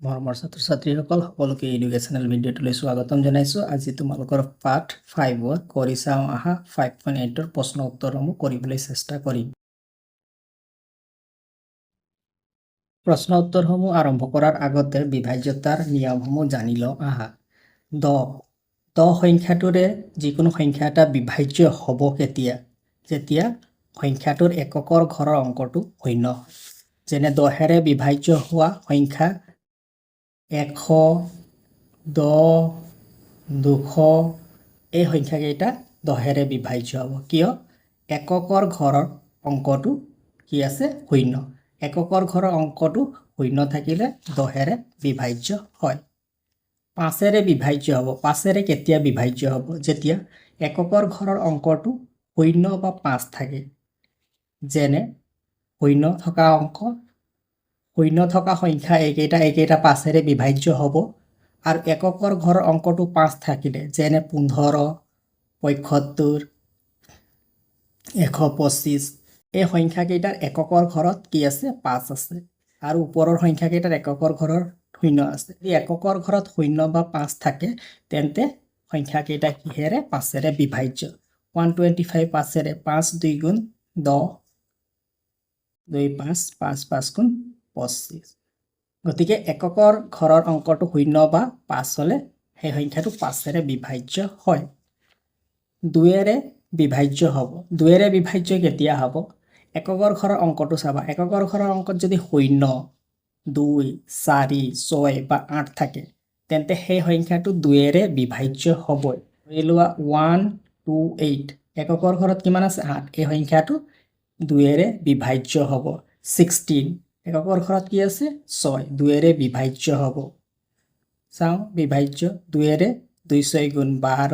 মৰমৰ ছাত্ৰ ছাত্ৰীসকল সকলোকে এডুকেশ্যনেল ভিডিঅ'টোলৈ স্বাগতম জনাইছোঁ। আজি তোমালোকৰ পাঠ ফাইভৰ কৰি চাওঁ আহা ফাইভ পইণ্ট এইটৰ প্ৰশ্ন উত্তৰসমূহ কৰিবলৈ চেষ্টা কৰিম। প্ৰশ্ন উত্তৰসমূহ আৰম্ভ কৰাৰ আগতে বিভাজ্যতাৰ নিয়মসমূহ জানি লওঁ আহা। দহ দহ সংখ্যাটোৰে যিকোনো সংখ্যা এটা বিভাজ্য হ'ব কেতিয়া? যেতিয়া সংখ্যাটোৰ এককৰ ঘৰৰ অংকটো শূন্য। যেনে দহেৰে বিভাজ্য হোৱা সংখ্যা এশ, দহ, দুশ, এই সংখ্যাকেইটা দহেৰে বিভাজ্য হ'ব। কিয়? এককৰ ঘৰৰ অংকটো কি আছে? শূন্য। এককৰ ঘৰৰ অংকটো শূন্য থাকিলে দহেৰে বিভাজ্য হয়। পাঁচেৰে বিভাজ্য হ'ব। পাঁচেৰে কেতিয়া বিভাজ্য হ'ব? যেতিয়া এককৰ ঘৰৰ অংকটো শূন্য বা পাঁচ থাকে। যেনে শূন্য থকা অঙ্ক শূন্য থকা সংখ্যা এইকেইটা এইকেইটা পাঁচেৰে বিভাজ্য হ'ব। আৰু এককৰ ঘৰৰ অংকটো পাঁচ থাকিলে, যেনে পোন্ধৰ, পঁয়সত্তৰ, এশ পঁচিছ। এই সংখ্যাকেইটাৰ এককৰ ঘৰত কি আছে? পাঁচ আছে। আৰু ওপৰৰ সংখ্যাকেইটাৰ এককৰ ঘৰৰ শূন্য আছে। যদি এককৰ ঘৰত শূন্য বা পাঁচ থাকে, তেন্তে সংখ্যাকেইটা কিহেৰে? পাঁচেৰে বিভাজ্য। ওৱান টুৱেণ্টি ফাইভ পাঁচেৰে পাঁচ দুই গুণ দহ, দুই পাঁচ পাঁচ পাঁচ গুণ পঁচিছ। গতিকে এককৰ ঘৰৰ অংকটো শূন্য বা পাঁচ হ'লে সেই সংখ্যাটো পাঁচেৰে বিভাজ্য হয়। দুয়েৰে বিভাজ্য হ'ব। দুয়েৰে বিভাজ্য কেতিয়া হ'ব? এককৰ ঘৰৰ অংকটো চাবা। এককৰ ঘৰৰ অংকত যদি শূন্য, দুই, চাৰি, ছয় বা আঠ থাকে, তেন্তে সেই সংখ্যাটো দুয়েৰে বিভাজ্য হ'বই। ধৰি লোৱা ওৱান, টু, এইট। এককৰ ঘৰত কিমান আছে? আঠ। এই সংখ্যাটো দুয়েৰে বিভাজ্য হ'ব। ছিক্সটিন এককৰ ঘৰত কি আছে? ছয়। দুয়েৰে বিভাজ্য হ'ব। চাওঁ, বিভাজ্য দুয়েৰে দুই ছয় গুণ বাৰ,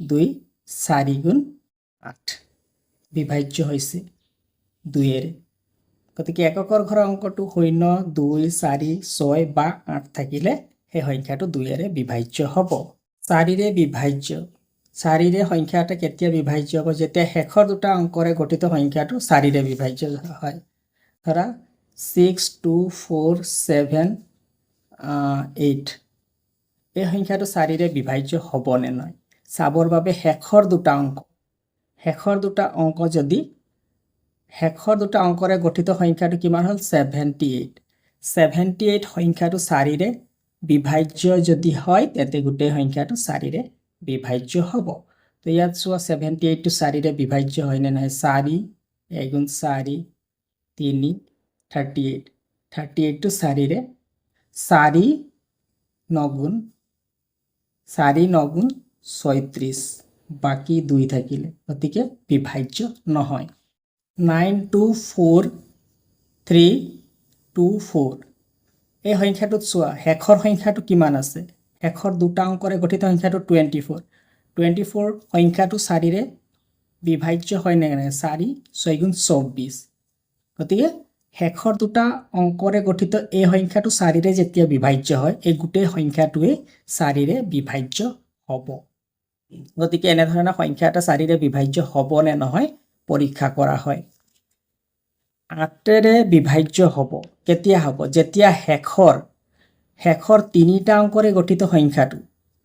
দুই, চাৰি গুণ আঠ। বিভাজ্য হৈছে দুয়েৰে গতিকে এককৰ ঘৰৰ অংকটো শূন্য, দুই, চাৰি, ছয় বা আঠ থাকিলে সেই সংখ্যাটো দুয়েৰে বিভাজ্য হ'ব। চাৰিৰে বিভাজ্য। চাৰিৰে সংখ্যা এটা কেতিয়া বিভাজ্য হ'ব? যেতিয়া শেষৰ দুটা অংকৰে গঠিত সংখ্যাটো চাৰিৰে বিভাজ্য হয়। ধৰা six two four seven eight এই সংখ্যাটো চাৰিৰে বিভাজ্য হ'বনে নহয়? চাবৰ বাবে শেষৰ দুটা অঙ্ক। শেষৰ দুটা অঙ্ক যদি, শেষৰ দুটা অংকৰে গঠিত সংখ্যাটো কিমান হ'ল? ছেভেণ্টি এইট ছেভেণ্টি এইট সংখ্যাটো চাৰিৰে বিভাজ্য যদি হয়, তেন্তে গোটেই সংখ্যাটো চাৰিৰে বিভাজ্য হ'ব। তো ইয়াত চোৱা ছেভেণ্টি এইটটো চাৰিৰে বিভাজ্য হয়নে নহয়? চাৰি এগুণ চাৰি তিনি থাৰ্টি এইট থাৰ্টি এইটটো চাৰিৰে চাৰি নগুণ চাৰি নগুণ ছয়ত্ৰিছ বাকী দুই থাকিলে গতিকে বিভাজ্য নহয় nine two four three two four এই সংখ্যাটোত চোৱা শেষৰ সংখ্যাটো কিমান আছে শেষৰ দুটা অংকৰে গঠিত সংখ্যাটো টুৱেণ্টি ফ'ৰ টুৱেণ্টি ফ'ৰ সংখ্যাটো চাৰিৰে বিভাজ্য হয় নে নাই চাৰি ছয় গুণ চৌব্বিছ গতিকে শেষৰ দুটা অংকৰে গঠিত এই সংখ্যাটো চাৰিৰে যেতিয়া বিভাজ্য হয়, এই গোটেই সংখ্যাটোৱেই চাৰিৰে বিভাজ্য হ'ব। গতিকে এনেধৰণৰ সংখ্যা এটা চাৰিৰে বিভাজ্য হ'ব নে নহয় পৰীক্ষা কৰা হয়। আঠেৰে বিভাজ্য হ'ব, কেতিয়া হ'ব? যেতিয়া শেষৰ শেষৰ তিনিটা অংকৰে গঠিত সংখ্যাটো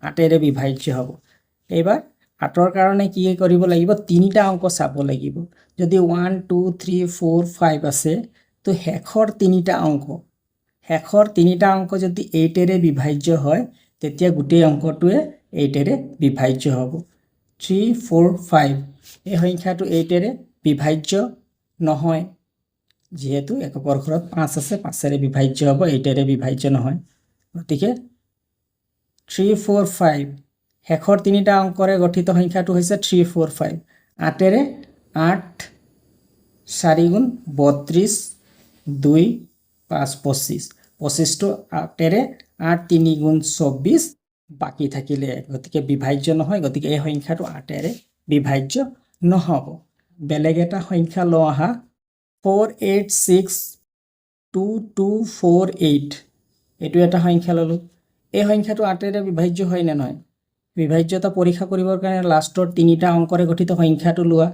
আঠেৰে বিভাজ্য হ'ব। এইবাৰ আঠৰ কাৰণে কি কৰিব লাগিব? তিনিটা অঙ্ক চাব লাগিব। যদি one two three four five আছে, তো শেষৰ তিনিটা অঙ্ক। শেষৰ তিনিটা অঙ্ক যদি এইটেৰে বিভাজ্য হয়, তেতিয়া গোটেই অংকটোৱে এইটেৰে বিভাজ্য হ'ব। থ্ৰী ফ'ৰ ফাইভ এই সংখ্যাটো এইটেৰে বিভাজ্য নহয়। যিহেতু এককৰ ঘৰত পাঁচ আছে, পাঁচেৰে বিভাজ্য হ'ব এইটেৰে বিভাজ্য নহয়। গতিকে থ্ৰী ফ'ৰ ফাইভ শেষৰ তিনিটা অংকৰে গঠিত সংখ্যাটো হৈছে থ্ৰী ফ'ৰ ফাইভ আঠেৰে আঠ, চাৰি গুণ বত্ৰিছ, দুই, পাঁচ, পঁচিছ। পঁচিছটো আঠেৰে আঠ, তিনি গুণ চৌব্বিছ বাকী থাকিলে। গতিকে বিভাজ্য নহয়, গতিকে এই সংখ্যাটো আঠেৰে বিভাজ্য নহ'ব। বেলেগ এটা সংখ্যা লওঁ আহা। Four eight six two two four eight এইটো এটা সংখ্যা ল'লোঁ। এই সংখ্যাটো আঠেৰে বিভাজ্য হয় নে নহয়? বিভাজ্যতা পৰীক্ষা কৰিবৰ কাৰণে লাষ্টৰ তিনিটা অংকৰে গঠিত সংখ্যাটো লোৱা।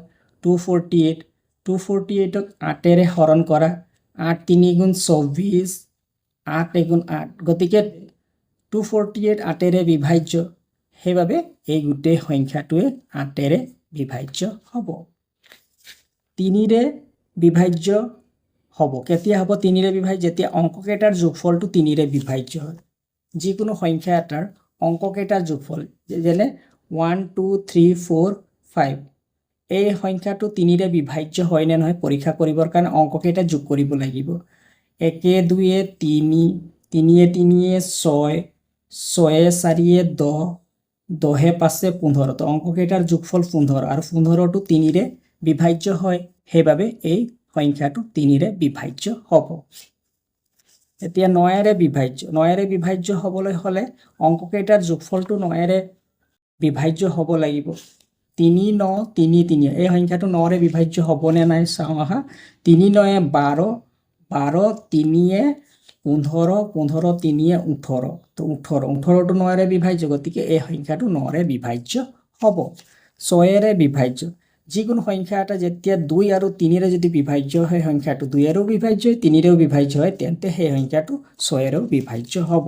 Two forty eight two forty এইটক আঠেৰে হৰণ কৰা। আঠ তিনি গুণ চৌব্বিছ আঠ এগুণ আঠ। গতিকে টু ফৰ্টি এইট আঠেৰে বিভাজ্য। সেইবাবে এই গোটেই সংখ্যাটোৱে আঠেৰে বিভাজ্য হ'ব। তিনিৰে বিভাজ্য হ'ব। কেতিয়া হ'ব? তিনিৰে বিভাজ্য। যেতিয়া অংককেইটাৰ যোগফলটো তিনিৰে বিভাজ্য হয়। যিকোনো সংখ্যা এটাৰ অংককেইটাৰ যোগফল যেনে one two three four five এই সংখ্যাটো তিনিৰে বিভাজ্য হয় নে নহয় পৰীক্ষা কৰিবৰ কাৰণে অংককেইটা যোগ কৰিব লাগিব। একে দুয়ে তিনি, তিনিয়ে তিনিয়ে ছয়, ছয়ে চাৰিয়ে দহ, দহে পাঁচে পোন্ধৰ। তো অংককেইটাৰ যোগফল পোন্ধৰ আৰু পোন্ধৰটো তিনিৰে বিভাজ্য হয়। সেইবাবে এই সংখ্যাটো তিনিৰে বিভাজ্য হ'ব। এতিয়া নয়েৰে বিভাজ্য নয়েৰে বিভাজ্য হ'বলৈ হ'লে অংককেইটাৰ যোগফলটো নয়েৰে বিভাজ্য হ'ব লাগিব। তিনি ন, তিনি তিনি, এই সংখ্যাটো নৰে বিভাজ্য হ'বনে নাই চাওঁ আহা। তিনি নয়ে বাৰ বাৰ, তিনিয়ে পোন্ধৰ পোন্ধৰ, তিনিয়ে ওঠৰ। তো ওঠৰ, ওঠৰটো নৰে বিভাজ্য, গতিকে এই সংখ্যাটো নৰে বিভাজ্য হ'ব। ছয়েৰে বিভাজ্য যিকোনো সংখ্যা এটা যেতিয়া দুই আৰু তিনিৰে যদি বিভাজ্য হয়, সংখ্যাটো দুইয়েৰেও বিভাজ্য হয়, তিনিৰেও বিভাজ্য হয়, তেন্তে সেই সংখ্যাটো ছয়েৰেও বিভাজ্য হ'ব।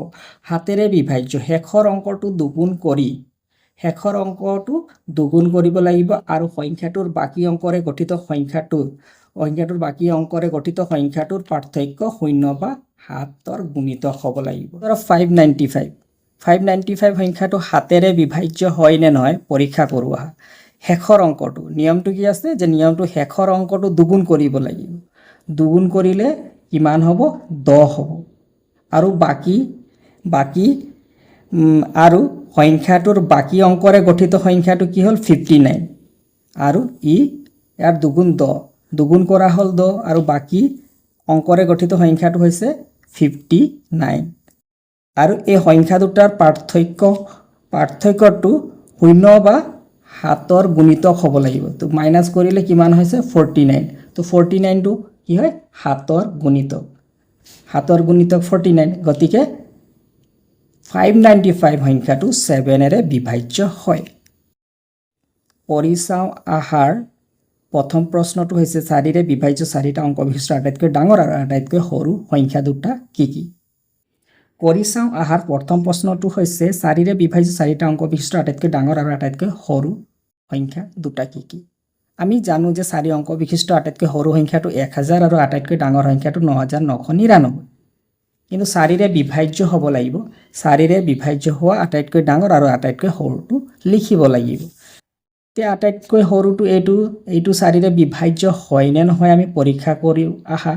সাতেৰে বিভাজ্য, শেষৰ অংকটো দুগুণ কৰি, শেষৰ অংকটো দুগুণ কৰিব লাগিব আৰু সংখ্যাটোৰ বাকী অংকৰে গঠিত সংখ্যাটো, সংখ্যাটোৰ বাকী অংকৰে গঠিত সংখ্যাটোৰ পাৰ্থক্য শূন্য বা সাতৰ গুণিতক হ'ব লাগিব। ধৰক five ninety five five ninety five সংখ্যাটো সাতেৰে বিভাজ্য হয় নে নহয়, পৰীক্ষা কৰোঁ আহা। শেষৰ অংকটো। নিয়মটো কি আছে? যে নিয়মটো শেষৰ অংকটো দুগুণ কৰিব লাগিব। দুগুণ কৰিলে কিমান হ'ব? দহ হ'ব। আৰু বাকী বাকী আৰু সংখ্যাটোৰ বাকী অংকৰে গঠিত সংখ্যাটো কি হ'ল? ফিফটি নাইন আৰু ই ইয়াৰ দুগুণ দহ। দুগুণ কৰা হ'ল দহ। আৰু বাকী অংকৰে গঠিত সংখ্যাটো হৈছে ফিফটি নাইন আৰু এই সংখ্যা দুটাৰ পাৰ্থক্য, পাৰ্থক্যটো শূন্য বা সাতৰ গুণিতক হ'ব লাগিব। তো মাইনাছ কৰিলে কিমান হৈছে? ফৰ্টি নাইন তো ফৰ্টি নাইনটো কি হয়? সাতৰ গুণিতক। সাতৰ গুণিতক ফৰ্টি নাইন গতিকে ফাইভ নাইণ্টি ফাইভ সংখ্যাটো ছেভেনেৰে বিভাজ্য হয়। কৰি চাওঁ আহাৰ। প্ৰথম প্ৰশ্নটো হৈছে, চাৰিৰে বিভাজ্য চাৰিটা অঙ্ক বিশিষ্ট আটাইতকৈ ডাঙৰ আৰু আটাইতকৈ সৰু সংখ্যা দুটা কি কি? কৰি চাওঁ আহাৰ প্ৰথম প্ৰশ্নটো হৈছে, চাৰিৰে বিভাজ্য চাৰিটা অঙ্ক বিশিষ্ট আটাইতকৈ ডাঙৰ আৰু আটাইতকৈ সৰু সংখ্যা দুটা কি কি? আমি জানো যে চাৰি অঙ্ক বিশিষ্ট আটাইতকৈ সৰু সংখ্যাটো এক হাজাৰ আৰু আটাইতকৈ ডাঙৰ সংখ্যাটো ন হাজাৰ নশ নিৰান্নব্বৈ। কিন্তু চাৰিৰে বিভাজ্য হ'ব লাগিব, চাৰিৰে বিভাজ্য হোৱা আটাইতকৈ ডাঙৰ আৰু আটাইতকৈ সৰুটো লিখিব লাগিব। এতিয়া আটাইতকৈ সৰুটো এইটো এইটো চাৰিৰে বিভাজ্য হয় নে নহয় আমি পৰীক্ষা কৰি আহা।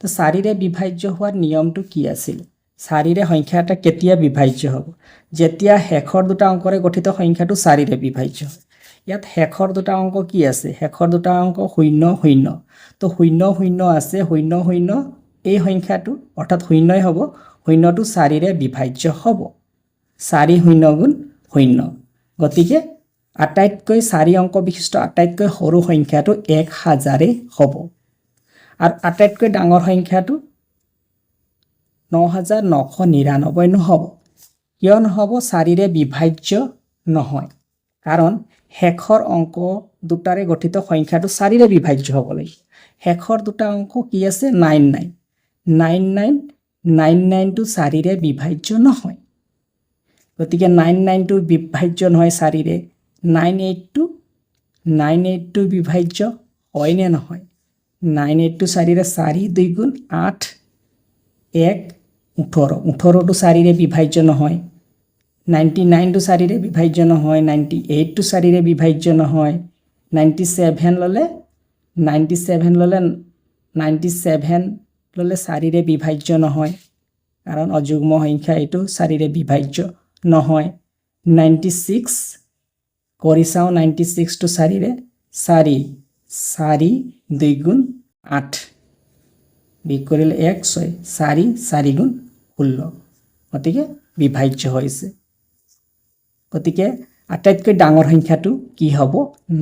তো চাৰিৰে বিভাজ্য হোৱাৰ নিয়মটো কি আছিল? চাৰিৰে সংখ্যা এটা কেতিয়া বিভাজ্য হ'ব? যেতিয়া শেষৰ দুটা অংকৰে গঠিত সংখ্যাটো চাৰিৰে বিভাজ্য ইয়াত শেষৰ দুটা অঙ্ক কি আছে? শেষৰ দুটা অঙ্ক শূন্য শূন্য। তো শূন্য শূন্য আছে, শূন্য শূন্য। এই সংখ্যাটো, অৰ্থাৎ শূন্যই হ'ব, শূন্যটো চাৰিৰে বিভাজ্য হ'ব। চাৰি শূন্য গুণ শূন্য। গতিকে আটাইতকৈ চাৰি অঙ্ক বিশিষ্ট আটাইতকৈ সৰু সংখ্যাটো এক হাজাৰেই হ'ব। আৰু আটাইতকৈ ডাঙৰ সংখ্যাটো হাজাৰ নশ নিৰান্নব্বৈ নহ'ব। কিয় নহ'ব? চাৰিৰে বিভাজ্য নহয়। কাৰণ শেষৰ অঙ্ক দুটাৰে গঠিত সংখ্যাটো চাৰিৰে বিভাজ্য হ'ব লাগিব। শেষৰ দুটা অঙ্ক কি আছে? Nine nine. Nine nine nine নাইনটো চাৰিৰে বিভাজ্য নহয়। গতিকে নাইন নাইনটো বিভাজ্য নহয় চাৰিৰে। নাইন এইটটো নাইন এইটটো বিভাজ্য হয়নে নহয়? নাইন এইটটো চাৰিৰে চাৰি দুই গুণ আঠ, এক ওঠৰ ওঠৰটো চাৰিৰে বিভাজ্য নহয়। নাইণ্টি নাইনটো চাৰিৰে বিভাজ্য নহয় নাইণ্টি এইটটো চাৰিৰে বিভাজ্য নহয়। নাইণ্টি ছেভেন ল'লে নাইণ্টি ছেভেন ল'লে নাইণ্টি ছেভেন ল'লে চাৰিৰে বিভাজ্য নহয়। কাৰণ অযুগ্ম সংখ্যা এইটো চাৰিৰে বিভাজ্য নহয়। নাইণ্টি ছিক্স কৰি চাওঁ নাইণ্টি ছিক্সটো চাৰিৰে চাৰি চাৰি দুই গুণ আঠ। বিগ কৰিলে এক, ছয়, চাৰি চাৰি গুণ ষোল্ল গতিকে বিভাজ্য হৈছে। গতিকে আটাইতকৈ ডাঙৰ সংখ্যাটো কি হ'ব?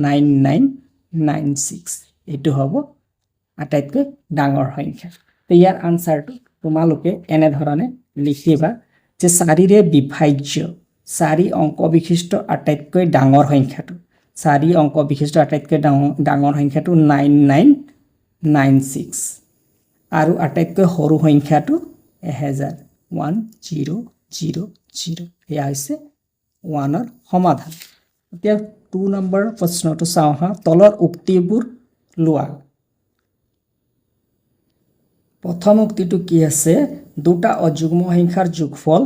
Nine nine nine six. এইটো হ'ব আটাইতকৈ ডাঙৰ সংখ্যা। তো ইয়াৰ আনচাৰটো তোমালোকে এনেধৰণে লিখিবা যে চাৰিৰে বিভাজ্য, চাৰি অঙ্ক বিশিষ্ট আটাইতকৈ ডাঙৰ সংখ্যাটো। চাৰি অঙ্ক বিশিষ্ট আটাইতকৈ ডাঙৰ ডাঙৰ সংখ্যাটো নাইন নাইন নাইন ছিক্স। আৰু আটাইতকৈ সৰু সংখ্যাটো এহেজাৰ ওৱান জিৰ' জিৰ' জিৰ' এয়া হৈছে ওৱানৰ সমাধান। এতিয়া টু নম্বৰ প্ৰশ্নটো চাওঁ হা, তলৰ উক্তিবোৰ লোৱা। প্ৰথম উক্তিটো কি আছে? দুটা অযুগ্ম সংখ্যাৰ যোগফল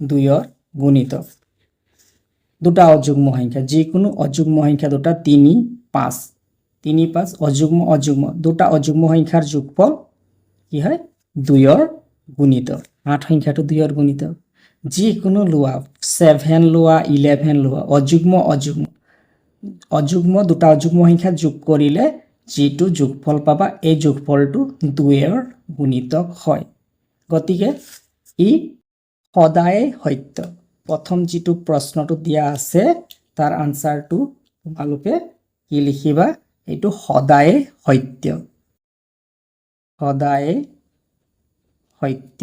দুইৰ গুণিত। দুটা অযুগ্ম সংখ্যা, যিকোনো অযুগ্ম সংখ্যা দুটা, তিনি, পাঁচ। তিনি, পাঁচ, অযুগ্ম অযুগ্ম। দুটা অযুগ্ম সংখ্যাৰ যোগফল কি হয়? দুইৰ গুণিতক আঠ সংখ্যাটো দুইৰ গুণিতক যিকোনো লোৱা ছেভেন লোৱা ইলেভেন লোৱা, অযুগ্ম অযুগ্ম অযুগ্ম দুটা অযুগ্ম সংখ্যা যোগ কৰিলে যিটো যোগফল পাবা, এই যোগফলটো দুইৰ গুণিতক হয়। গতিকে ই সদায়ে সত্য। প্ৰথম যিটো প্ৰশ্নটো দিয়া আছে, তাৰ আনচাৰটো তোমালোকে কি লিখিবা? এইটো সদায়ে সত্য। সদায়ে সত্য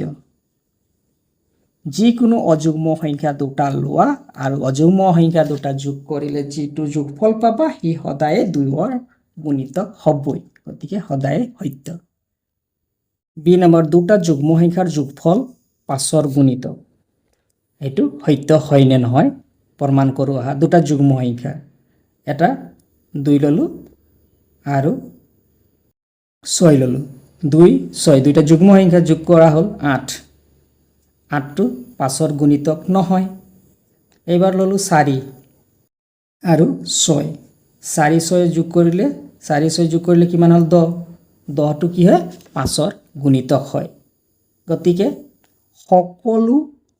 যিকোনো অযুগ্ম সংখ্যা দুটা লোৱা আৰু অযুগ্ম সংখ্যা দুটা যোগ কৰিলে যিটো যোগফল পাবা, সি সদায়ে দুইৰ গুণিতক হ'বই, গতিকে সদায়ে সত্য। বি নম্বৰ দুটা যুগ্ম সংখ্যাৰ যোগফল পাঁচৰ গুণিতক এইটো সত্য হয় নে নহয় প্ৰমাণ কৰোঁ আহা। দুটা যুগ্ম সংখ্যা, এটা দুই ল'লোঁ আৰু ছয় ল'লোঁ। দুই, ছয়, দুইটা যুগ্ম সংখ্যা যোগ কৰা হ'ল আঠ আঠটো পাঁচৰ গুণিতক নহয়। এইবাৰ ল'লোঁ চাৰি। আৰু ছয়। চাৰি, ছয় যোগ কৰিলে, চাৰি, ছয় যোগ কৰিলে কিমান হ'ল? দহ। দহটো কি হয়? পাঁচৰ গুণিতক হয়। গতিকে সকলো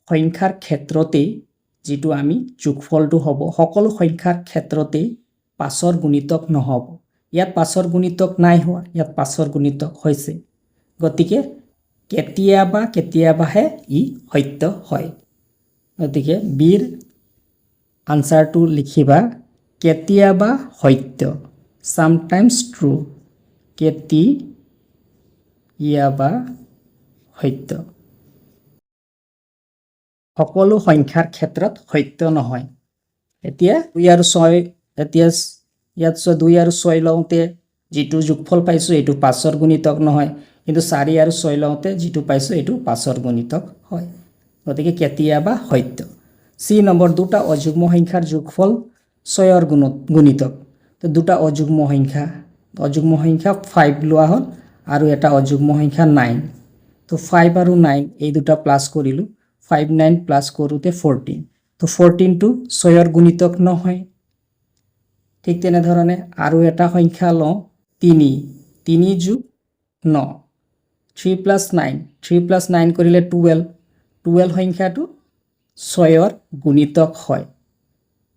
সংখ্যাৰ ক্ষেত্ৰতেই যিটো আমি যোগফলটো হ'ব, সকলো সংখ্যাৰ ক্ষেত্ৰতেই পাঁচৰ গুণিতক নহ'ব। ইয়াত পাঁচৰ গুণিতক নাই হোৱা ইয়াত পাঁচৰ গুণিতক হৈছে। গতিকে কেতিয়াবা কেতিয়াবাহে ই সত্য হয়। গতিকে বিৰ আনচাৰটো লিখিবা কেতিয়াবা সত্য চামটাইমছ ট্ৰু কেতিয়াবা সত্য। সকলো সংখ্যাৰ ক্ষেত্ৰত সত্য নহয়। এতিয়া দুই আৰু ছয় এতিয়া ইয়াত ছয় দুই আৰু ছয় লওঁতে যিটো যোগফল পাইছোঁ, এইটো পাঁচৰ গুণিতক নহয়, কিন্তু চাৰি আৰু ছয় লওঁতে যিটো পাইছোঁ, এইটো পাঁচৰ গুণিতক হয়। গতিকে কেতিয়াবা সত্য। চি নম্বৰ দুটা অযুগ্ম সংখ্যাৰ যোগফল ছয়ৰ গুণত, গুণিতক। তো দুটা অযুগ্ম সংখ্যা অযুগ্ম সংখ্যা ফাইভ লোৱা হ'ল আৰু এটা অযুগ্ম সংখ্যা নাইন তো ফাইভ আৰু নাইন এই দুটা প্লাছ কৰিলোঁ ফাইভ নাইন প্লাছ কৰোঁতে ফৰ্টিন তো ফৰ্টিনটো ছয়ৰ গুণিতক নহয়। ঠিক তেনেধৰণে আৰু এটা সংখ্যা লওঁ। তিনি। তিনি যোগ ন। Three plus nine. Three plus nine কৰিলে টুৱেল্ভ। টুৱেল্ভ সংখ্যাটো ছয়ৰ গুণিতক হয়।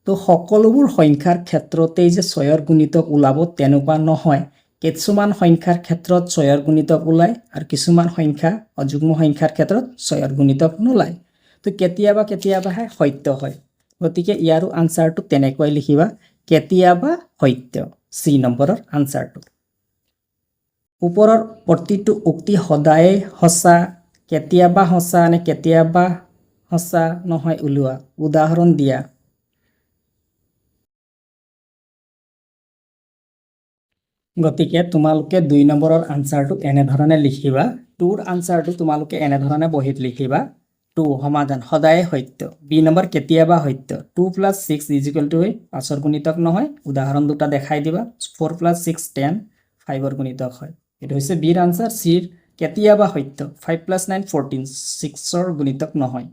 তো সকলোবোৰ সংখ্যাৰ ক্ষেত্ৰতেই যে ছয়ৰ গুণিতক ওলাব তেনেকুৱা নহয়। কিছুমান সংখ্যাৰ ক্ষেত্ৰত ছয়ৰ গুণিতক ওলায় আৰু কিছুমান সংখ্যা, অযুগ্ম সংখ্যাৰ ক্ষেত্ৰত ছয়ৰ গুণিতক নোলায়। তো কেতিয়াবা কেতিয়াবাহে সত্য হয়। গতিকে ইয়াৰো আনচাৰটো তেনেকৈ লিখিবা। কেতিয়াবা সত্য। চি নম্বৰৰ আনচাৰটো ওপৰৰ প্ৰতিটো উক্তি সদায়ে সঁচা কেতিয়াবা সঁচা নে কেতিয়াবা সঁচা নহয় উলিওৱা উদাহৰণ দিয়া। গতিকে তোমালোকে দুই নম্বৰৰ আনচাৰটো এনেধৰণে লিখিবা। টুৰ আনচাৰটো তোমালোকে এনেধৰণে বহীত লিখিবা। টু সমাধান, সদায়ে সত্য। বি নম্বৰ কেতিয়াবা সত্য। Two plus six equal to পাঁচৰ গুণিতক নহয়, উদাহৰণ দুটা দেখাই দিবা। ফ'ৰ প্লাছ ছিক্স টেন ফাইভৰ গুণিতক হয়। এইটো হৈছে বিৰ আনচাৰ চিৰ কেতিয়াবা সত্য। ফাইভ প্লাছ নাইন ফৰ্টিন ছিক্সৰ গুণিতক নহয়।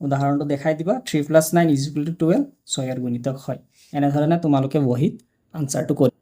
উদাহৰণটো দেখাই দিবা। Three plus nine equal to twelve ছয়ৰ গুণিতক হয়। এনেধৰণে তোমালোকে বহীত আনচাৰটো কৰি